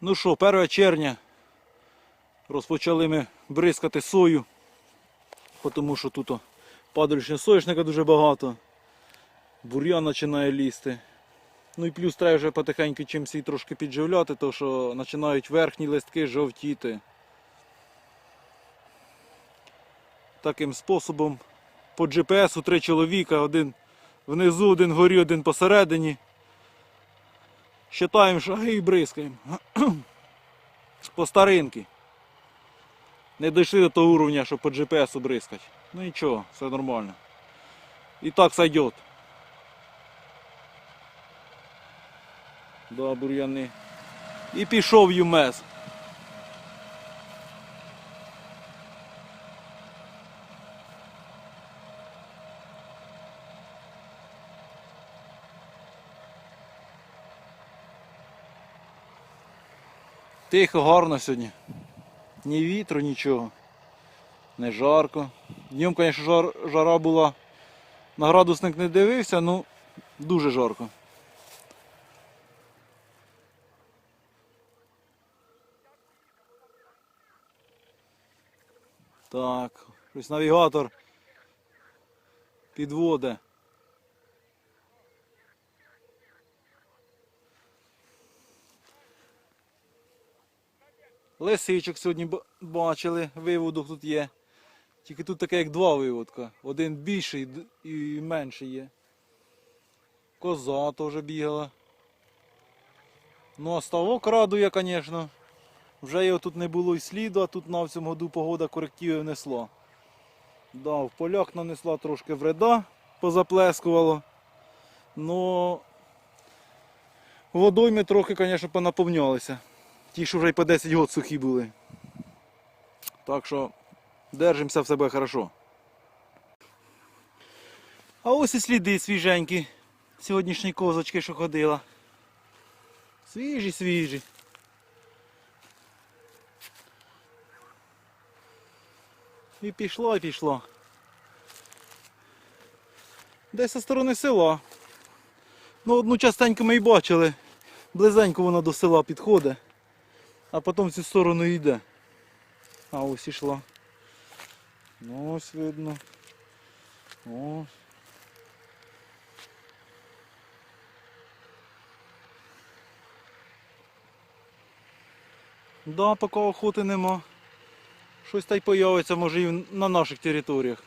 Ну що, 1 червня розпочали ми бризкати сою, тому що тут о, падалючного соняшника дуже багато. Бур'ян починає лізти. Ну і плюс треба вже потихеньку чимось її трошки підживляти, тому що починають верхні листки жовтіти. Таким способом по GPS три чоловіка, один внизу, один вгорі, один посередині. Считаємо шаги і бризкаємо. По старинки. Не дійшли до того уровня, щоб по GPS бризкати. Ну нічого, все нормально. І так сойдет. Да, бур'яни. І пішов ЮМЕС. Тихо, гарно сьогодні. Ні вітру, нічого. Не жарко. Днем, звісно, жар, жара була. На градусник не дивився, ну дуже жарко. Так, щось навігатор підводе. Лисичок сьогодні бачили, виводок тут є. Тільки тут таке як два виводка. Один більший і менший є. Коза теж бігала. Ну а ставок радує, звісно. Вже його тут не було і сліду, а тут на в цьому году погода корективи внесла. Да, в полях нанесла трошки вреда, позаплескувало. Но водойми трохи, звісно, понаповнялися. Ті, що вже й по 10 років сухі були. Так що держимося в себе хорошо. А ось і сліди свіженькі. Сьогоднішні козочки, що ходила. Свіжі, свіжі. І пішло, і пішло. Десь зі сторони села. Ну, одну частенько ми і бачили. Близенько вона до села підходить, а потім в цю сторону йде. А ось ішла. Ну ось видно. Ось. Да, поки охоти нема. Щось та й появиться, може і на наших територіях.